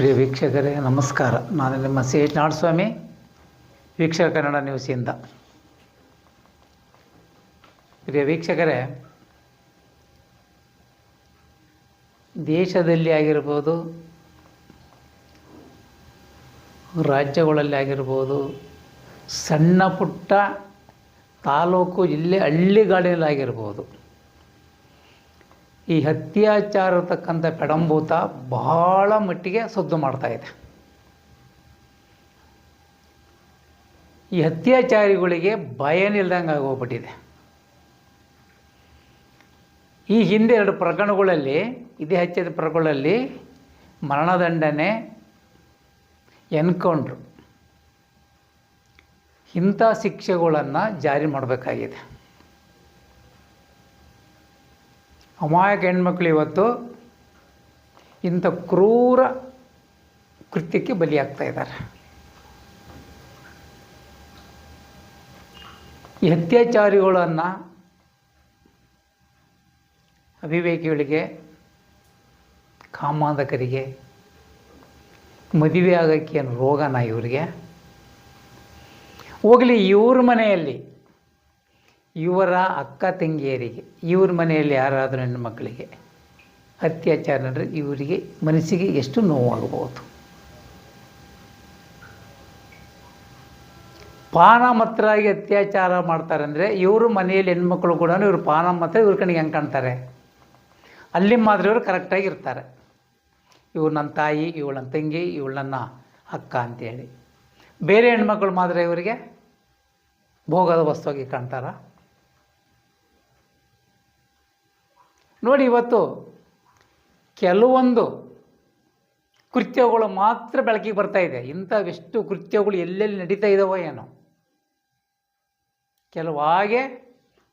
ಪ್ರಿಯ ವೀಕ್ಷಕರೇ, ನಮಸ್ಕಾರ. ನಾನು ನಿಮ್ಮ ಸಿ ಎಚ್ ನಾಡಸ್ವಾಮಿ, ವೀಕ್ಷಕ ಕನ್ನಡ ನ್ಯೂಸಿಂದ ಪ್ರಿಯ ವೀಕ್ಷಕರೇ, ದೇಶದಲ್ಲಿ ಆಗಿರ್ಬೋದು, ರಾಜ್ಯಗಳಲ್ಲಿ ಆಗಿರ್ಬೋದು, ಸಣ್ಣ ಪುಟ್ಟ ತಾಲೂಕು, ಜಿಲ್ಲೆ ಹಳ್ಳಿಗಾಡಿನಲ್ಲಿ ಆಗಿರ್ಬೋದು ಈ ಅತ್ಯಾಚಾರ ಇರತಕ್ಕಂಥ ಪೆಡಂಭೂತ ಬಹಳ ಮಟ್ಟಿಗೆ ಸದ್ದು ಮಾಡ್ತಾ ಇದೆ. ಈ ಅತ್ಯಾಚಾರಿಗಳಿಗೆ ಭಯನಿಲ್ದಂಗೆ ಆಗೋಗ್ಬಿಟ್ಟಿದೆ. ಈ ಹಿಂದೆ ಎರಡು ಪ್ರಕರಣಗಳಲ್ಲಿ, ಇದೇ ಹಚ್ಚಿದ ಪ್ರಕರಣಗಳಲ್ಲಿ ಮರಣದಂಡನೆ ಎನ್ಕೌಂಟ್ರು. ಇಂಥ ಶಿಕ್ಷೆಗಳನ್ನು ಜಾರಿ ಮಾಡಬೇಕಾಗಿದೆ. ಅಮಾಯಕ ಹೆಣ್ಮಕ್ಳು ಇವತ್ತು ಇಂಥ ಕ್ರೂರ ಕೃತ್ಯಕ್ಕೆ ಬಲಿಯಾಗ್ತಾ ಇದ್ದಾರೆ. ಈ ಅತ್ಯಾಚಾರಿಗಳನ್ನು ಅವಿವೇಕಿಗಳಿಗೆ, ಕಾಮಾಂಧಕರಿಗೆ, ಮದುವೆ ಆಗೋಕ್ಕೇನು ರೋಗನ ಇವರಿಗೆ ಹೋಗಲಿ ಇವ್ರ ಮನೆಯಲ್ಲಿ. ಇವರ ಅಕ್ಕ ತಂಗಿಯರಿಗೆ, ಇವ್ರ ಮನೆಯಲ್ಲಿ ಯಾರಾದರೂ ಹೆಣ್ಣುಮಕ್ಕಳಿಗೆ ಅತ್ಯಾಚಾರ ಅಂದರೆ ಇವರಿಗೆ ಮನಸ್ಸಿಗೆ ಎಷ್ಟು ನೋವಾಗಬಹುದು ಪಾನ ಆಗಿ ಅತ್ಯಾಚಾರ ಮಾಡ್ತಾರೆ ಅಂದರೆ ಇವರು ಮನೆಯಲ್ಲಿ ಹೆಣ್ಮಕ್ಳು ಕೂಡ ಇವರು ಪಾನ ಮಾತ್ರ ಇವ್ರ ಕಣ್ಣಿಗೆ ಹೆಂಗೆ ಕಾಣ್ತಾರೆ? ಅಲ್ಲಿ ಮಾತ್ರ ಇವರು ಕರೆಕ್ಟಾಗಿ ಇರ್ತಾರೆ. ಇವ್ರು ನನ್ನ ತಾಯಿ, ಇವಳು ನನ್ನ ತಂಗಿ, ಇವಳು ನನ್ನ ಅಕ್ಕ ಅಂತೇಳಿ. ಬೇರೆ ಹೆಣ್ಮಕ್ಳು ಮಾತ್ರ ಇವರಿಗೆ ಭೋಗದ ವಸ್ತುವಾಗಿ ಕಾಣ್ತಾರ? ನೋಡಿ ಇವತ್ತು ಕೆಲವೊಂದು ಕೃತ್ಯಗಳು ಮಾತ್ರ ಬೆಳಕಿಗೆ ಬರ್ತಾ ಇದೆ. ಇಂಥವೆಷ್ಟು ಕೃತ್ಯಗಳು ಎಲ್ಲೆಲ್ಲಿ ನಡೀತಾ ಇದ್ದಾವೋ ಏನೋ. ಕೆಲವು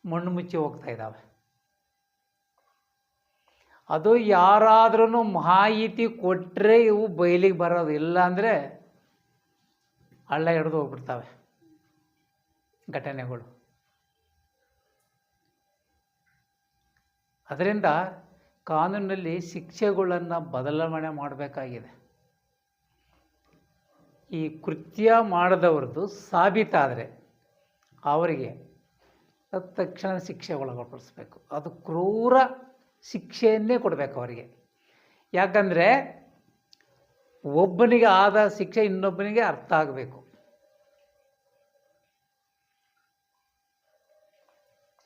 ಮಣ್ಣು ಮುಚ್ಚಿ ಹೋಗ್ತಾ ಇದ್ದಾವೆ ಅದು ಯಾರಾದ್ರೂ ಮಾಹಿತಿ ಕೊಟ್ಟರೆ ಇವು ಬಯಲಿಗೆ ಬರೋದು. ಇಲ್ಲ ಅಂದರೆ ಹಳ್ಳ ಹಿಡಿದು ಹೋಗ್ಬಿಡ್ತವೆ ಘಟನೆಗಳು. ಅದರಿಂದ ಕಾನೂನಲ್ಲಿ ಶಿಕ್ಷೆಗಳನ್ನು ಬದಲಾವಣೆ ಮಾಡಬೇಕಾಗಿದೆ. ಈ ಕೃತ್ಯ ಮಾಡಿದವ್ರದ್ದು ಸಾಬೀತಾದರೆ ಅವರಿಗೆ ತಕ್ಷಣ ಶಿಕ್ಷೆ ಒಳಪಡಿಸ್ಬೇಕು ಅದು ಕ್ರೂರ ಶಿಕ್ಷೆಯನ್ನೇ ಕೊಡಬೇಕು ಅವರಿಗೆ. ಯಾಕಂದರೆ ಒಬ್ಬನಿಗೆ ಆದ ಶಿಕ್ಷೆ ಇನ್ನೊಬ್ಬನಿಗೆ ಅರ್ಥ ಆಗಬೇಕು.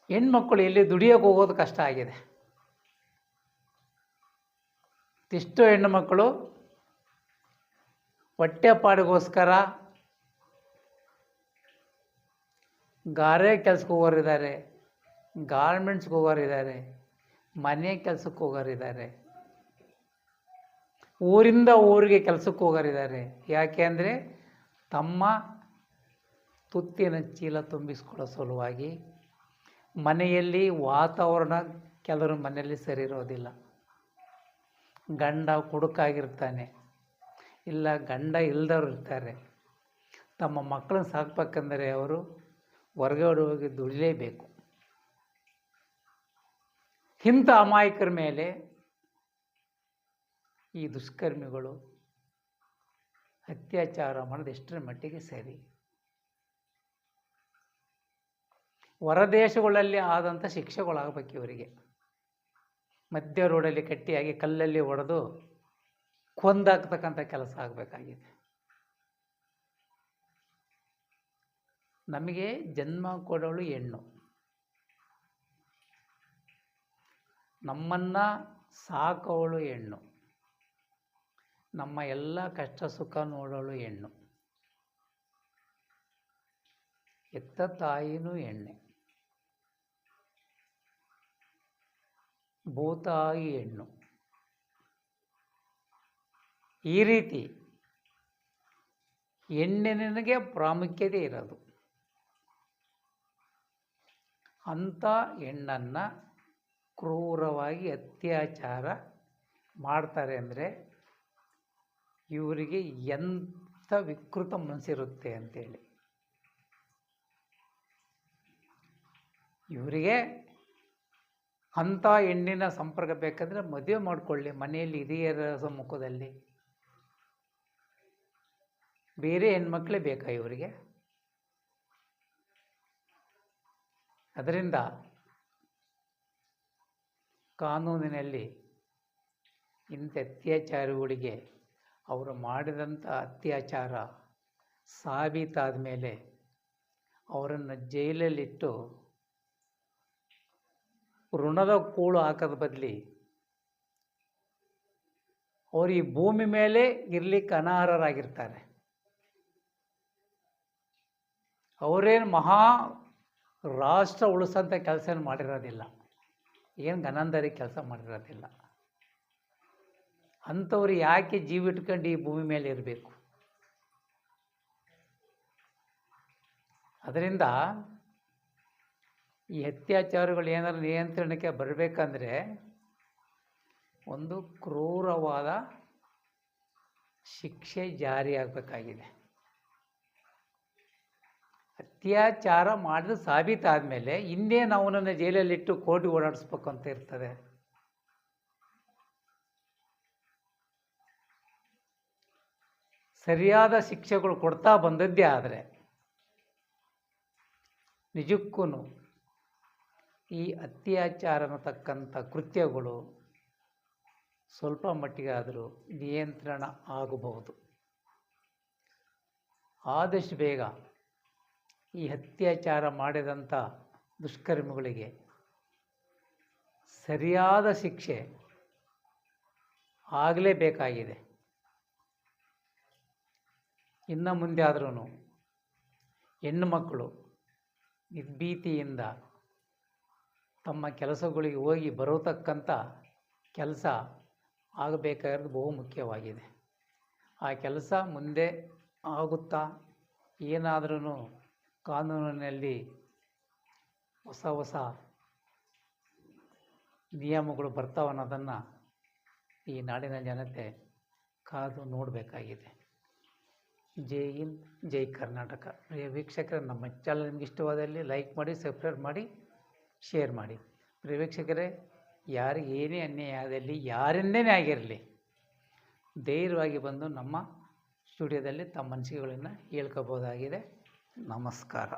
ಹೆಣ್ಮಕ್ಕಳು ಎಲ್ಲಿ ದುಡಿಯೋಕೆ ಹೋಗೋದು ಕಷ್ಟ ಆಗಿದೆ. ಎಷ್ಟೋ ಹೆಣ್ಣು ಮಕ್ಕಳು ಹೊಟ್ಟೆಪಾಡಿಗೋಸ್ಕರ ಗಾರೆ ಕೆಲ್ಸಕ್ಕೆ ಹೋಗೋರಿದ್ದಾರೆ, ಗಾರ್ಮೆಂಟ್ಸ್ಗೆ ಹೋಗೋರಿದ್ದಾರೆ, ಮನೆ ಕೆಲಸಕ್ಕೆ ಹೋಗೋರಿದ್ದಾರೆ, ಊರಿಂದ ಊರಿಗೆ ಕೆಲಸಕ್ಕೆ ಹೋಗೋರಿದ್ದಾರೆ. ಯಾಕೆ ಅಂದರೆ ತಮ್ಮ ತುತ್ತಿನ ಚೀಲ ತುಂಬಿಸ್ಕೊಳ್ಳೋ ಸಲುವಾಗಿ ಮನೆಯಲ್ಲಿ ವಾತಾವರಣ ಕೆಲವರು ಮನೆಯಲ್ಲಿ ಸರಿ ಇರೋದಿಲ್ಲ. ಗಂಡ ಕುಡುಕಾಗಿರ್ತಾನೆ. ಇಲ್ಲ, ಗಂಡ ಇಲ್ದವ್ರು ಇರ್ತಾರೆ. ತಮ್ಮ ಮಕ್ಕಳನ್ನ ಸಾಕ್ಬೇಕಂದರೆ ಅವರು ಹೊರಗಡೆ ಹೋಗಿ ದುಡಿಲೇಬೇಕು. ಇಂಥ ಅಮಾಯಕರ ಮೇಲೆ ಈ ದುಷ್ಕರ್ಮಿಗಳು ಅತ್ಯಾಚಾರ ಮಾಡೋದು ಎಷ್ಟರ ಮಟ್ಟಿಗೆ ಸರಿ? ಹೊರದೇಶಗಳಲ್ಲಿ ಆದಂಥ ಶಿಕ್ಷೆಗಳಾಗಬೇಕು ಇವರಿಗೆ. ಮಧ್ಯ ರೋಡಲ್ಲಿ ಕಟ್ಟಿಯಾಗಿ ಕಲ್ಲಲ್ಲಿ ಒಡೆದು ಕೊಂದಾಕ್ತಕ್ಕಂಥ ಕೆಲಸ ಆಗಬೇಕಾಗಿದೆ. ನಮಗೆ ಜನ್ಮ ಕೊಡೋಳು ಹೆಣ್ಣು. ನಮ್ಮನ್ನು ಸಾಕೋಳು ಹೆಣ್ಣು. ನಮ್ಮ ಎಲ್ಲ ಕಷ್ಟ ಸುಖ ನೋಡೋಳು ಹೆಣ್ಣು. ಎತ್ತ ತಾಯಿನೂ ಹೆಣ್ಣೆ. ಭೂತಾಯಿ ಹೆಣ್ಣು. ಈ ರೀತಿ ಹೆಣ್ಣಿನಿಗೆ ಪ್ರಾಮುಖ್ಯತೆ ಇರೋದು. ಅಂಥ ಹೆಣ್ಣನ್ನು ಕ್ರೂರವಾಗಿ ಅತ್ಯಾಚಾರ ಮಾಡ್ತಾರೆ ಅಂದರೆ ಇವರಿಗೆ ಎಂಥ ವಿಕೃತ ಮನಸ್ಸಿರುತ್ತೆ ಅಂತೇಳಿ. ಇವರಿಗೆ ಅಂಥ ಹೆಣ್ಣಿನ ಸಂಪರ್ಕ ಬೇಕಂದರೆ ಮದುವೆ ಮಾಡಿಕೊಳ್ಳಿ, ಮನೆಯಲ್ಲಿ ಹಿರಿಯರ ಸಮ್ಮುಖದಲ್ಲಿ. ಬೇರೆ ಹೆಣ್ಮಕ್ಳೇ ಬೇಕಾ ಇವರಿಗೆ? ಅದರಿಂದ ಕಾನೂನಿನಲ್ಲಿ ಇಂಥ ಅತ್ಯಾಚಾರಗಳಿಗೆ ಅವರು ಮಾಡಿದಂಥ ಅತ್ಯಾಚಾರ ಸಾಬೀತಾದ ಮೇಲೆ ಅವರನ್ನು ಜೈಲಲ್ಲಿಟ್ಟು ಋಣದ ಕೂಳು ಹಾಕೋದ ಬದಲಿ ಅವರು ಈ ಭೂಮಿ ಮೇಲೆ ಇರ್ಲಿಕ್ಕೆ ಅನಾರ್ಹರಾಗಿರ್ತಾರೆ. ಅವರೇನು ಮಹಾ ರಾಷ್ಟ್ರ ಉಳಿಸೋಂಥ ಕೆಲಸ ಮಾಡಿರೋದಿಲ್ಲ. ಏನು ಗನಂದರಿ ಕೆಲಸ ಮಾಡಿರೋದಿಲ್ಲ. ಅಂಥವ್ರು ಯಾಕೆ ಜೀವ ಇಟ್ಕೊಂಡು ಈ ಭೂಮಿ ಮೇಲೆ ಇರಬೇಕು? ಅದರಿಂದ ಈ ಅತ್ಯಾಚಾರಗಳು ಏನಾದ್ರು ನಿಯಂತ್ರಣಕ್ಕೆ ಬರಬೇಕಂದ್ರೆ ಒಂದು ಕ್ರೂರವಾದ ಶಿಕ್ಷೆ ಜಾರಿಯಾಗಬೇಕಾಗಿದೆ ಅತ್ಯಾಚಾರ ಮಾಡಿದ ಸಾಬೀತಾದ ಮೇಲೆ ಇನ್ನೇನು ಅವನನ್ನು ಜೈಲಲ್ಲಿಟ್ಟು ಕೋಟಿ ಓಡಾಡಿಸ್ಬೇಕು ಅಂತ ಇರ್ತದೆ. ಸರಿಯಾದ ಶಿಕ್ಷೆಗಳು ಕೊಡ್ತಾ ಬಂದದ್ದೇ ಆದರೆ ನಿಜಕ್ಕೂ ಈ ಅತ್ಯಾಚಾರ ಅನ್ನತಕ್ಕಂಥ ಕೃತ್ಯಗಳು ಸ್ವಲ್ಪ ಮಟ್ಟಿಗಾದರೂ ನಿಯಂತ್ರಣ ಆಗಬಹುದು. ಆದಷ್ಟು ಬೇಗ ಈ ಅತ್ಯಾಚಾರ ಮಾಡಿದಂಥ ದುಷ್ಕರ್ಮಿಗಳಿಗೆ ಸರಿಯಾದ ಶಿಕ್ಷೆ ಆಗಲೇಬೇಕಾಗಿದೆ. ಇನ್ನು ಮುಂದೆ ಆದ್ರೂ ಹೆಣ್ಣು ಮಕ್ಕಳು ನಿರ್ಭೀತಿಯಿಂದ ತಮ್ಮ ಕೆಲಸಗಳಿಗೆ ಹೋಗಿ ಬರತಕ್ಕಂಥ ಕೆಲಸ ಆಗಬೇಕಾಗಿರೋದು ಬಹು ಮುಖ್ಯವಾಗಿದೆ. ಆ ಕೆಲಸ ಮುಂದೆ ಆಗುತ್ತಾ ಏನಾದರೂ ಕಾನೂನಿನಲ್ಲಿ ಹೊಸ ಹೊಸ ನಿಯಮಗಳು ಬರ್ತಾವ ಅನ್ನೋದನ್ನು ಈ ನಾಡಿನ ಜನತೆ ಕಾದು ನೋಡಬೇಕಾಗಿದೆ. ಜೈ ಹಿಂದ್, ಜೈ ಕರ್ನಾಟಕ. ಪ್ರಿಯ ವೀಕ್ಷಕರೇ, ನಮ್ಮ ಚಾನಲ್ ನಿಮ್ಗೆ ಇಷ್ಟವಾದಲ್ಲಿ ಲೈಕ್ ಮಾಡಿ ಸಬ್ಸ್ಕ್ರೈಬ್ ಮಾಡಿ. ಶೇರ್ ಮಾಡಿ. ಪ್ರಿವೀಕ್ಷಕರೇ ಯಾರಿಗೆ ಏನೇ ಅನ್ಯಾಯ ಆಗಲಿ ಯಾರಿಂದೇ ಆಗಿರಲಿ, ಧೈರ್ಯವಾಗಿ ಬಂದು ನಮ್ಮ ಸ್ಟುಡಿಯೋದಲ್ಲಿ ತಮ್ಮ ಅನಿಸಿಕೆಗಳನ್ನು ಹೇಳ್ಕೋಬೋದಾಗಿದೆ. ನಮಸ್ಕಾರ.